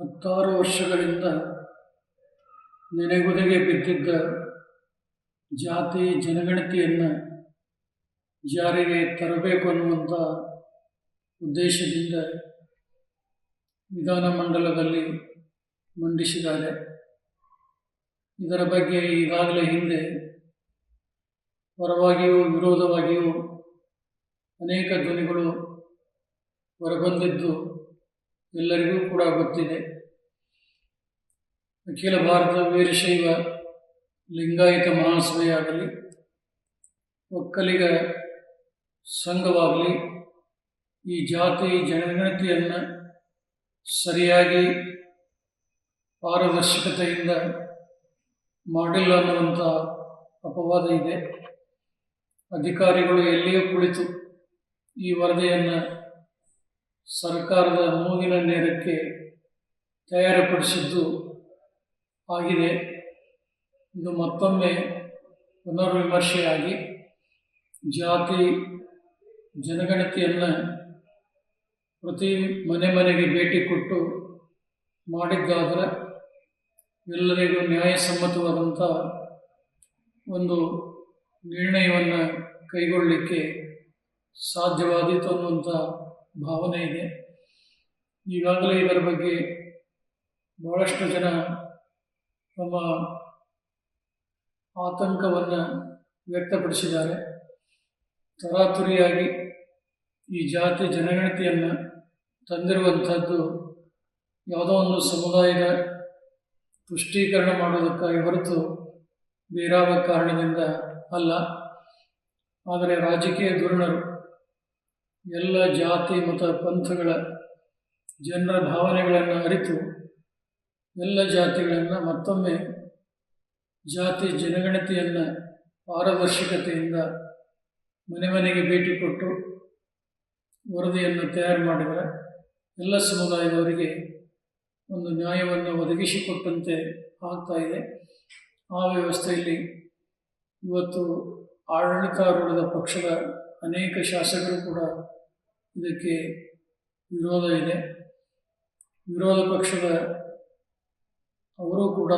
ಹತ್ತಾರು ವರ್ಷಗಳಿಂದ ನೆನೆಗುದಿಗೆ ಬಿದ್ದಿದ್ದ ಜಾತಿ ಜನಗಣತಿಯನ್ನು ಜಾರಿಗೆ ತರಬೇಕು ಅನ್ನುವಂಥ ಉದ್ದೇಶದಿಂದ ವಿಧಾನಮಂಡಲದಲ್ಲಿ ಮಂಡಿಸಿದ್ದಾರೆ. ಇದರ ಬಗ್ಗೆ ಈಗಾಗಲೇ ಹಿಂದೆ ಪರವಾಗಿಯೂ ವಿರೋಧವಾಗಿಯೂ ಅನೇಕ ಧ್ವನಿಗಳು ಹೊರಬಂದಿದ್ದು ಎಲ್ಲರಿಗೂ ಕೂಡ ಗೊತ್ತಿದೆ. ಅಖಿಲ ಭಾರತ ವೀರಶೈವ ಲಿಂಗಾಯತ ಮಹಾಸಭೆಯಾಗಲಿ ಒಕ್ಕಲಿಗ ಸಂಘವಾಗಲಿ, ಈ ಜಾತಿ ಜನಗಣತಿಯನ್ನು ಸರಿಯಾಗಿ ಪಾರದರ್ಶಕತೆಯಿಂದ ಮಾಡಿಲ್ಲ ಅನ್ನುವಂಥ ಅಪವಾದ ಇದೆ. ಅಧಿಕಾರಿಗಳು ಎಲ್ಲಿಯೂ ಕುಳಿತು ಈ ವರದಿಯನ್ನು ಸರ್ಕಾರದ ಮೂಗಿನ ನೇರಕ್ಕೆ ತಯಾರುಪಡಿಸಿದ್ದು ಆಗಿದೆ. ಇದು ಮತ್ತೊಮ್ಮೆ ಪುನರ್ವಿಮರ್ಶೆಯಾಗಿ ಜಾತಿ, ಜನಗಣತಿಯನ್ನು ಪ್ರತಿ ಮನೆ ಮನೆಗೆ ಭೇಟಿ ಕೊಟ್ಟು ಮಾಡಿದ್ದಾದರೆ ಎಲ್ಲರಿಗೂ ನ್ಯಾಯಸಮ್ಮತವಾದಂಥ ಒಂದು ನಿರ್ಣಯವನ್ನು ಕೈಗೊಳ್ಳಲಿಕ್ಕೆ ಸಾಧ್ಯವಾದೀತು ಅನ್ನುವಂಥ ಭಾವನೆ ಇದೆ. ಈಗಾಗಲೇ ಇದರ ಬಗ್ಗೆ ಬಹಳಷ್ಟು ಜನ ತಮ್ಮ ಆತಂಕವನ್ನು ವ್ಯಕ್ತಪಡಿಸಿದ್ದಾರೆ. ತರಾತುರಿಯಾಗಿ ಈ ಜಾತಿ ಜನಗಣತಿಯನ್ನು ತಂದಿರುವಂಥದ್ದು ಯಾವುದೋ ಒಂದು ಸಮುದಾಯದ ತುಷ್ಟೀಕರಣ ಮಾಡೋದಕ್ಕಾಗಿ ಹೊರತು ಬೇರಾವ ಕಾರಣದಿಂದ ಅಲ್ಲ. ಆದರೆ ರಾಜಕೀಯ ಧೋರಣರು ಎಲ್ಲ ಜಾತಿ, ಮತ, ಪಂಥಗಳ ಜನರ ಭಾವನೆಗಳನ್ನು ಅರಿತು ಎಲ್ಲ ಜಾತಿಗಳನ್ನು ಮತ್ತೊಮ್ಮೆ ಜಾತಿ ಜನಗಣತಿಯನ್ನು ಪಾರದರ್ಶಕತೆಯಿಂದ ಮನೆ ಮನೆಗೆ ಭೇಟಿ ಕೊಟ್ಟು ವರದಿಯನ್ನು ತಯಾರು ಮಾಡಿದರೆ ಎಲ್ಲ ಸಮುದಾಯದವರಿಗೆ ಒಂದು ನ್ಯಾಯವನ್ನು ಒದಗಿಸಿಕೊಟ್ಟಂತೆ ಆಗ್ತಾ ಇದೆ. ಆ ವ್ಯವಸ್ಥೆಯಲ್ಲಿ ಇವತ್ತು ಆಡಳಿತಾರೂಢದ ಪಕ್ಷದ ಅನೇಕ ಶಾಸಕರು ಕೂಡ ಇದಕ್ಕೆ ವಿರೋಧ ಇದೆ. ವಿರೋಧ ಪಕ್ಷದ ಅವರು ಕೂಡ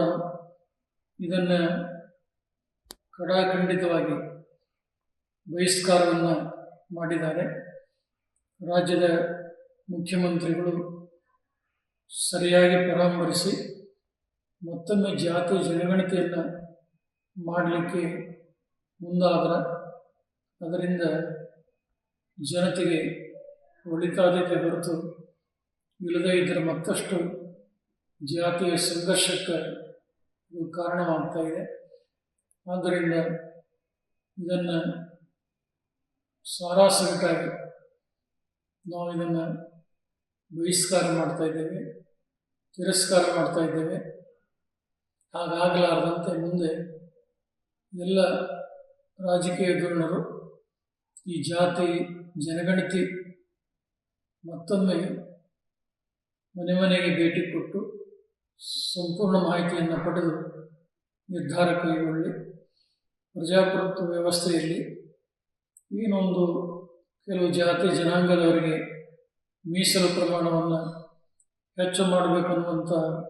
ಇದನ್ನು ಕಡಾಖಂಡಿತವಾಗಿ ಬಹಿಷ್ಕಾರವನ್ನು ಮಾಡಿದ್ದಾರೆ. ರಾಜ್ಯದ ಮುಖ್ಯಮಂತ್ರಿಗಳು ಸರಿಯಾಗಿ ಪರಾಮರಿಸಿ ಮತ್ತೊಮ್ಮೆ ಜಾತಿ ಜನಗಣತಿಯನ್ನು ಮಾಡಲಿಕ್ಕೆ ಮುಂದಾದ್ರೆ ಅದರಿಂದ ಜನತೆಗೆ ಒಳಿತಾದೀತೆ ಹೊರತು ಇಲ್ಲದೇ ಇದ್ದರೆ ಮತ್ತಷ್ಟು ಜಾತಿಯ ಸಂಘರ್ಷಕ್ಕೆ ಇದು ಕಾರಣವಾಗ್ತಾ ಇದೆ. ಆದ್ದರಿಂದ ಇದನ್ನು ಸಾರಾಸಗಟಾಗಿ ನಾವು ಇದನ್ನು ಬಹಿಷ್ಕಾರ ಮಾಡ್ತಾ ಇದ್ದೇವೆ, ತಿರಸ್ಕಾರ ಮಾಡ್ತಾ ಇದ್ದೇವೆ. ಹಾಗಾಗಲಾರದಂತೆ ಮುಂದೆ ಎಲ್ಲ ರಾಜಕೀಯ ಧೋರಣರು ಈ ಜಾತಿ ಜನಗಣತಿ ಮತ್ತೊಮ್ಮೆ ಮನೆ ಮನೆಗೆ ಭೇಟಿ ಕೊಟ್ಟು ಸಂಪೂರ್ಣ ಮಾಹಿತಿಯನ್ನು ಪಡೆದು ನಿರ್ಧಾರ ಕೈಗೊಳ್ಳಿ. ಪ್ರಜಾಪ್ರಭುತ್ವ ವ್ಯವಸ್ಥೆಯಲ್ಲಿ ಏನೊಂದು ಕೆಲವು ಜಾತಿ ಜನಾಂಗದವರಿಗೆ ಮೀಸಲು ಪ್ರಮಾಣವನ್ನು ಹೆಚ್ಚು ಮಾಡಬೇಕು ಅನ್ನುವಂಥ ಉದ್ದೇಶ